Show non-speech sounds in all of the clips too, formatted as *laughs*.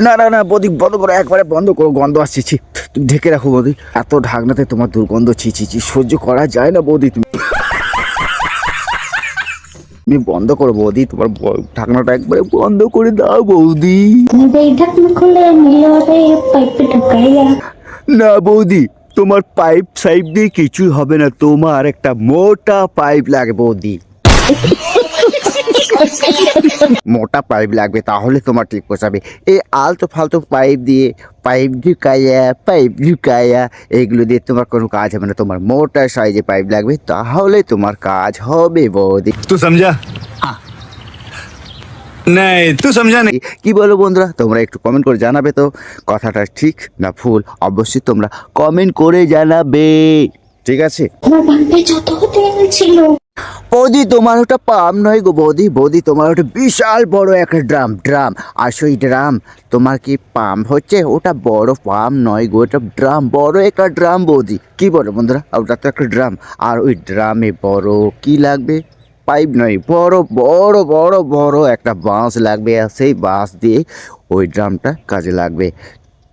না না না বৌদি বন্ধ করো একবারে বন্ধ করো গন্ধ আসছে ছি তুমি ঢেকে রাখো বৌদি। এত ঢাকনাতে তোমার দুর্গন্ধ ছি ছি ছি সহ্য করা যায় না বৌদি তুমি। তুমি বন্ধ করো বৌদি তোমার ঢাকনাটা একবারে বন্ধ করে দাও বৌদি। না বৌদি তোমার পাইপ সাইপ দিয়ে কিছুই হবে না তোমার একটা মোটা পাইপ লাগে বৌদি। *laughs* *laughs* মোটা পাইপ লাগবে তাহলে তোমার ঠিক পোষাবে। এই আলতো ফালতু পাইপ দিয়ে পাইপ ঢুকাইয়া পাইপ ঢুকাইয়া এগুলো দিয়ে তোমার কোনো কাজ হবে না। তোমার মোটা সাইজে পাইপ লাগবে তাহলে তোমার কাজ হবে বৌদি। তুই সমঝা কি বলো বন্ধুরা তোমরা একটু কমেন্ট করে জানাবে তো কথাটা ঠিক না ভুল? অবশ্যই তোমরা কমেন্ট করে জানাবে। ঠিক আছে? আমার বান্ধে যত তেল ছিল। বৌদি তোমার ওটা পাম নয় গো বৌদি। বৌদি তোমার ওটা বিশাল বড় একটা ড্রাম ড্রাম। আর সেই ড্রাম। তোমার কি পাম্প হচ্ছে? ওটা বড় পাম্প নয় গো ওটা ড্রাম বড় একটা ড্রাম বৌদি। কি বলো বন্ধুরা? ওটা তো একটা ড্রাম। আর ওই ড্রামে বড় কি লাগবে? পাইপ নয় বড় বড় বড় বড় একটা বাঁশ লাগবে। আর সেই বাঁশ দিয়ে ওই ড্রামটা কাজে লাগবে।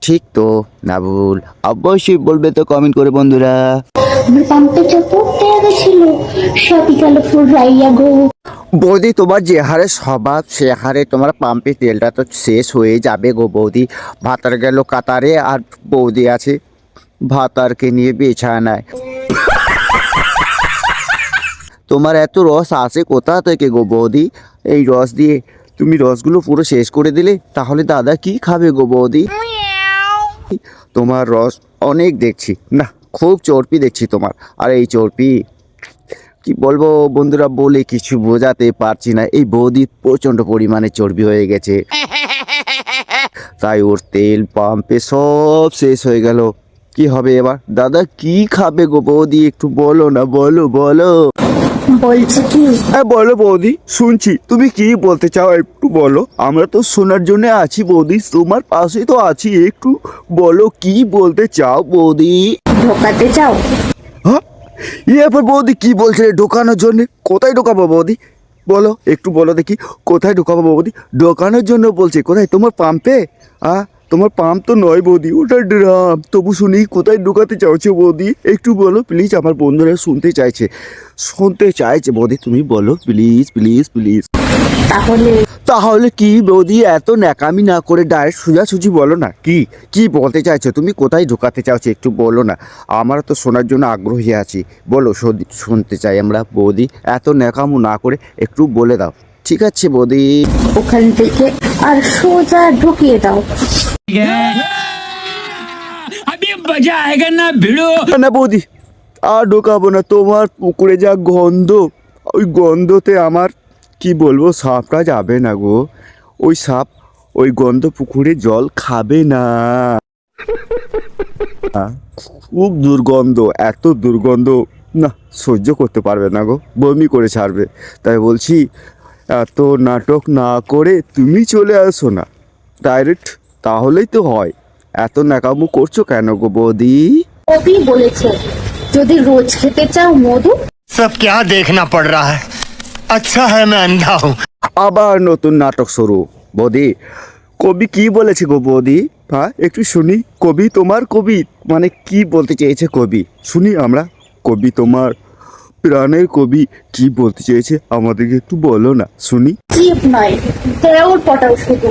ঠিক তো না ভুল। অবশ্যই বলবে তো কমেন্ট করে বন্ধুরা। পাম্পে যত তেল ছিল সবই গেল ফুরাইয়া গো। বৌদি তোমার যে হারে স্বভাব সে হারে তোমার পাম্পে তেলটা তো শেষ হয়ে যাবে গো বৌদি। ভাতার গেল কাতারে আর বৌদি আছে ভাতারকে নিয়ে বিছানায়। তোমার এত রস আসে কোথা থেকে গো বৌদি? এই রস দিয়ে তুমি রসগুলো পুরো শেষ করে দিলে তাহলে দাদা কি খাবে গো বৌদি? তোমার রস অনেক দেখছি। না খুব চর্পি দেখছি তোমার। আর এই চর্পি কি বলব বন্ধুরা বলে কিছু বোঝাতে পারছি না। এই বৌদি প্রচণ্ড পরিমাণে চর্বি হয়ে গেছে। *laughs* তাই ওর তেল পাম্পে সব শেষ হয়ে গেল। কি হবে এবার? দাদা কি খাবে গো বৌদি? একটু বলো না বলো বলো। বলছে কি? হ্যাঁ বলো বৌদি শুনছি। তুমি কি বলতে চাও একটু বলো? আমরা তো শোনার জন্য আছি বৌদি তোমার পাশে তো আছি একটু। বলো কি বলতে চাও বৌদি? ঢোকাতে চাও? হ্যাঁ? এবার বৌদি কি বলছে ঢোকানোর জন্য? কোথায় ঢোকাবো বৌদি? বলো একটু বলো দেখি কোথায় ঢোকাবো বৌদি? ঢোকানোর জন্য বলছে কোথায়? তোমার পাম্পে আ তোমার পাম্প তো নয় বৌদি ওটা ড্রাম। তবু শুনি কোথায় ঢুকাতে চাইছো বৌদি? একটু বলো প্লিজ আমার বন্ধুরা শুনতে চাইছে। শুনতে চাইছে বৌদি তুমি বলো প্লিজ প্লিজ প্লিজ তাহলে তাহলে কি বৌদি এত ন্যাকামি না করে ডাইরেক্ট সোজাসুজি বলো না? কি? কি বলতে চাইছো? তুমি কোথায় ঢোকাতে চাইছো? একটু বলো না। আমার তো শোনার জন্য আগ্রহী আছি। বলো শুনতে চাই আমরা বৌদি। এত ন্যাকামো না করে একটু বলে দাও। ঠিক আছে বৌদি। ওখান থেকে আর সোজা ঢুকিয়ে দাও। না বৌদি আর ঢোকাবো না। তোমার পুকুরে যা গন্ধ ওই গন্ধতে আমার বলব সাপটা যাবে না গো। ওই সাপ ওই গন্ধ পুকুরে জল খাবে না। খুব দুর্গন্ধ এত দুর্গন্ধ। না সহ্য করতে পারবে না গো। বমি করে ছাড়বে। তাই বলছি এত নাটক না করে তুমি চলে আসো না। ডাইরেক্ট তাহলেই তো হয়। এত নাকামু করছ কেন গো বৌদি? কবি বলেছে যদি রোজ খেতে চাও মধু সব কে দেখনা পড় রা হ্যাঁ আচ্ছা হ্যাঁ আমি আন্ধা হুম। আবার নতুন নাটক শুরু। বৌদি কবি কি বলেছে গো বৌদি? হ্যাঁ একটু শুনি। কবি তোমার কবি? মানে কি বলতে চেয়েছে কবি? শুনি আমরা। কবি তোমার প্রাণের কবি কি বলতে চেয়েছে আমাদেরকে একটু বলো না শুনি চিপ নয় দেওর পটাও শুধু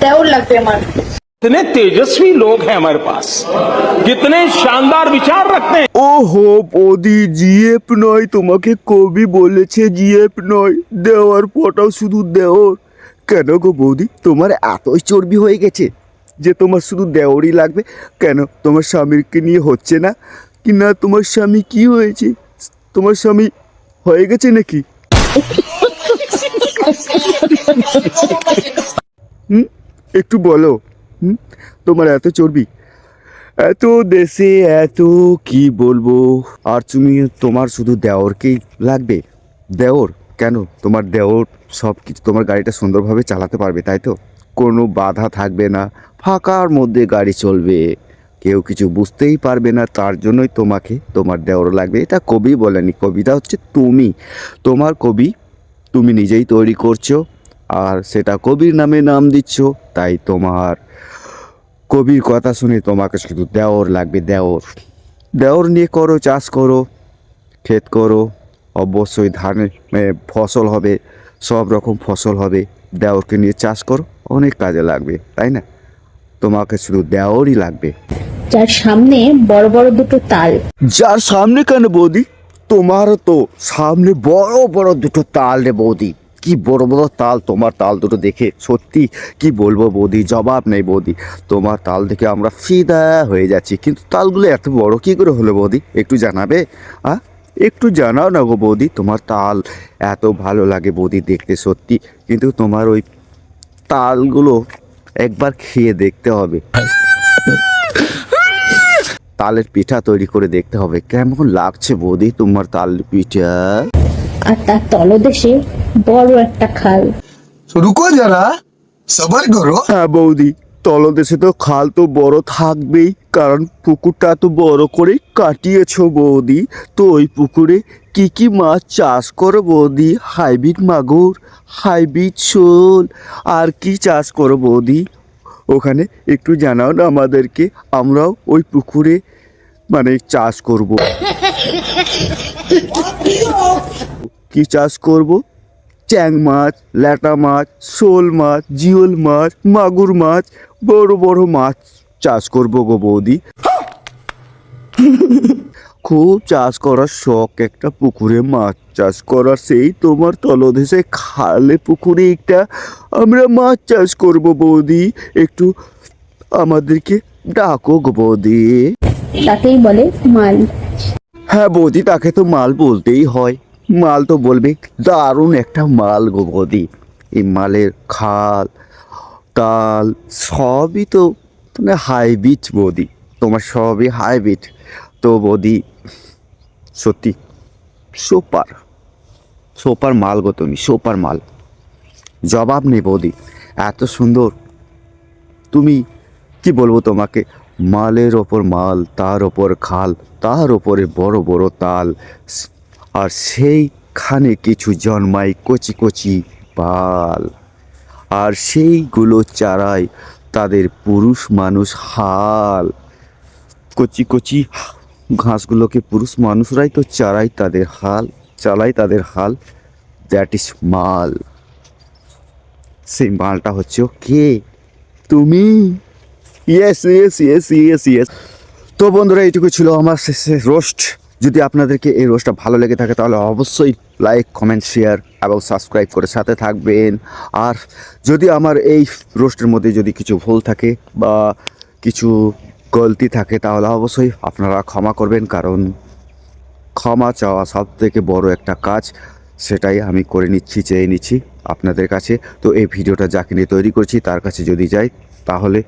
দেওর লাগবে আমার कितने तेजस्वी लोग हैं हमारे पास कितने शानदार विचार रखते हैं ওহো বৌদি জিএফ নয় তোমাকে কবি বলেছে জিএফ নয় দেওয়ার পটাও শুধু দেওর কেন গো বৌদি তোমার এতই চর্বি হয়ে গেছে যে তোমার শুধু দেওরই লাগবে কেন তোমার স্বামীকে নিয়ে হচ্ছে না কি না তোমার স্বামী কি হয়েছে তোমার স্বামী হয়ে গেছে নাকি? হুম? একটু বলো। হুম? তোমার এত চর্বি। এত দেশে এত কি বলব? আর তুমি তোমার শুধু দেওরকেই লাগবে? দেওর? কেন? তোমার দেওর সব কিছু তোমার গাড়িটা সুন্দরভাবে চালাতে পারবে, তাই তো? কোনো বাধা থাকবে না। ফাঁকার মধ্যে গাড়ি চলবে। কেউ কিছু বুঝতেই পারবে না, তার জন্যই তোমাকে তোমার দেওর লাগবে। এটা কবি বলেনি কবিতা হচ্ছে তুমি। তোমার কবি তুমি নিজেই তৈরি করছ আর সেটা কবির নামে নাম দিচ্ছ, তাই তোমার কবির কথা শুনে তোমাকে শুধু দেওর লাগবে, দেওর। দেওর নিয়ে করো, চাষ করো, ক্ষেত করো, অবশ্যই ধানের ফসল হবে, সব রকম ফসল হবে। দেওরকে নিয়ে চাষ করো, অনেক কাজে লাগবে, তাই না? তোমাকে শুধু দেওয়ারই লাগবে। যার সামনে বড় বড় দুটো তাল। যার সামনে কেন বৌদি? তোমারও তো সামনে বড় বড় দুটো তাল রে বৌদি। কি বড় বড় তাল তোমার তাল দুটো দেখে সত্যি কি বলব বৌদি জবাব নেই বৌদি। তোমার তাল দেখে আমরা ফিদা হয়ে যাচ্ছি। কিন্তু তালগুলো এত বড় কি করে হলো বৌদি? একটু জানাবে? আ? একটু জানাও না গো বৌদি তোমার তাল এত ভালো লাগে বৌদি দেখতে সত্যি। কিন্তু তোমার ওই তালগুলো একবার খেয়ে দেখতে হবে। তালের পিঠা তৈরি করে দেখতে হবে। কেমন লাগছে বৌদি তোমার তাল পিঠা? আর তার তলদেশে বড় একটা খাল। রুকো যারা সবার করো। হ্যাঁ বৌদি তলদেশে তো খাল তো বড় থাকবেই কারণ পুকুরটা তো বড় করে কাটিয়েছ বৌদি। তো ওই পুকুরে কি কি মাছ চাষ করো বৌদি হাইব্রিড মাগুর, হাইব্রিড শোল, আর কি চাষ করো বৌদি ওখানে একটু জানাও না আমাদেরকে, আমরাও ওই পুকুরে মানে চাষ করব। কি চাষ করব? চ্যাং মাছ, ল্যাটা মাছ, শোল মাছ, জিওল মাছ, মাগুর মাছ, বড় বড় মাছ চাষ করব গো বৌদি। খুব চাষ করার শখ একটা পুকুরে মাছ চাষ করার সেই তোমার তলদেশে খালে পুকুরে একটা আমরা মাছ চাষ করব বৌদি। একটু আমাদেরকে ডাকো গো বৌদি। তাকেই বলে মাল। হ্যাঁ বৌদি তাকে তো মাল বলতেই হয়। মাল তো বলবে দারুণ একটা মাল গো বৌদি। এই মালের খাল তাল সবই তো মানে হাইব্রিড বৌদি। তোমার সবই হাইব্রিড। তো বৌদি, সত্যি, সুপার সুপার মাল গো তুমি, সুপার মাল। জবাব নেই বৌদি, এত সুন্দর। তুমি, কি বলব তোমাকে, মালের ওপর মাল, তার ওপর খাল, তার ওপরে বড় বড় তাল, আর সেইখানে কিছু জন্মায় কচি কচি পাল আর সেইগুলো চারায় তাদের পুরুষ মানুষ হাল। কচি কচি ঘাসগুলোকে পুরুষ মানুষরাই তো চারায় তাদের হাল, চালাই তাদের হাল। দ্যাট ইজ মাল। সেই মালটা হচ্ছে কে? তুমি? Yes yes yes yes yes তো বন্ধুরা, এইটুকু ছিল আমার শেষে রোস্ট যদি আপনাদেরকে এই রোস্টটা ভালো লেগে থাকে, তাহলে অবশ্যই লাইক কমেন্ট শেয়ার এবং সাবস্ক্রাইব করে সাথে থাকবেন। আর যদি আমার এই রোস্টের মধ্যে যদি কিছু ভুল থাকে বা কিছু গলতি থাকে তাহলে অবশ্যই আপনারা ক্ষমা করবেন, কারণ ক্ষমা চাওয়া সব থেকে বড় একটা কাজ, সেটাই আমি করে নিচ্ছি, চেয়ে নিচ্ছি। আপনাদের কাছে। তো এই ভিডিওটা যাকে নিয়ে তৈরি করছি, তার কাছে যদি যাই, তাহলে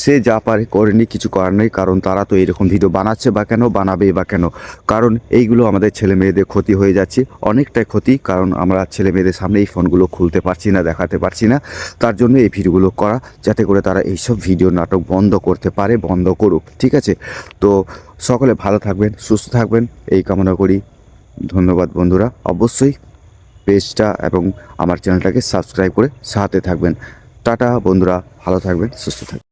সে যা পারে করেনি, কিছু করার নেই, কারণ তারা তো এরকম ভিডিও বানাচ্ছে বা কেন, বানাবে বা কেন? কারণ এইগুলো আমাদের ছেলে মেয়েদের ক্ষতি হয়ে যাচ্ছে, অনেকটাই ক্ষতি, কারণ আমরা ছেলে মেয়েদের সামনে এই ফোনগুলো খুলতে পারছি না, দেখাতে পারছি না। তার জন্য এই ভিডিওগুলো করা, যাতে করে তারা এইসব ভিডিও নাটক বন্ধ করতে পারে, বন্ধ করুক, ঠিক আছে? তো সকলে ভালো থাকবেন, সুস্থ থাকবেন, এই কামনা করি। ধন্যবাদ বন্ধুরা, অবশ্যই পেজটা এবং আমার চ্যানেলটাকে সাবস্ক্রাইব করে সাথে থাকবেন। টাটা বন্ধুরা ভালো থাকবেন সুস্থ থাকবেন।